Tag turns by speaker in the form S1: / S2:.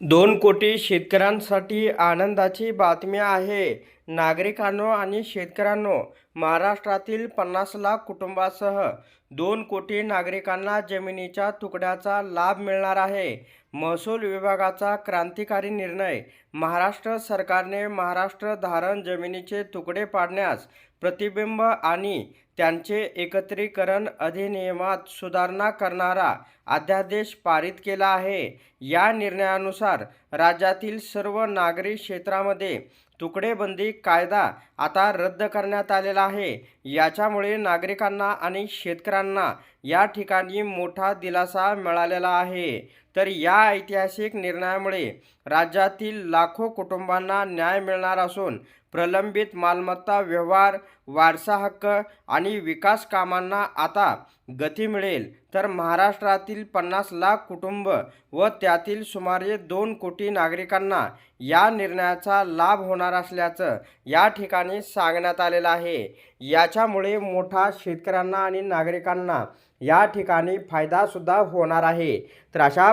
S1: दोन कोटी शेतकऱ्यांसाठी आनंदाची बातमी आहे. नागरिकांनो आणि शेतकऱ्यांनो महाराष्ट्रातील पन्नास लाख कुटुंबासह दोन कोटी नागरिकांना जमिनीच्या तुकड्याचा लाभ मिळणार आहे. महसूल विभागाचा क्रांतिकारी निर्णय महाराष्ट्र सरकारने महाराष्ट्र धारण जमिनीचे तुकडे पाडण्यास प्रतिबिंब आणि त्यांचे एकत्रीकरण अधिनियमात सुधारणा करणारा अध्यादेश पारित केला आहे. या निर्णयानुसार राज्यातील सर्व नागरी क्षेत्रामध्ये तुकडेबंदी कायदा आता रद्द करण्यात आलेला आहे. याच्यामुळे नागरिकांना आणि शेतकऱ्यांना या ठिकाणी मोठा दिलासा मिळालेला आहे. तर या ऐतिहासिक निर्णयामुळे राज्यातील लाखो कुटुंबांना न्याय मिळणार असून प्रलंबित मालमत्ता व्यवहार वारसा हक्क आणि विकास कामांना आता गती मिळेल. तर महाराष्ट्रातील पन्नास लाख कुटुंब व त्यातील सुमारे दोन कोटी नागरिकांना या निर्णयाचा लाभ होणार असल्याचं या ठिकाणी सांगण्यात आलेलं आहे. याच्यामुळे मोठा शेतकऱ्यांना आणि नागरिकांना या ठिकाणी फायदासुद्धा होणार आहे. तर अशा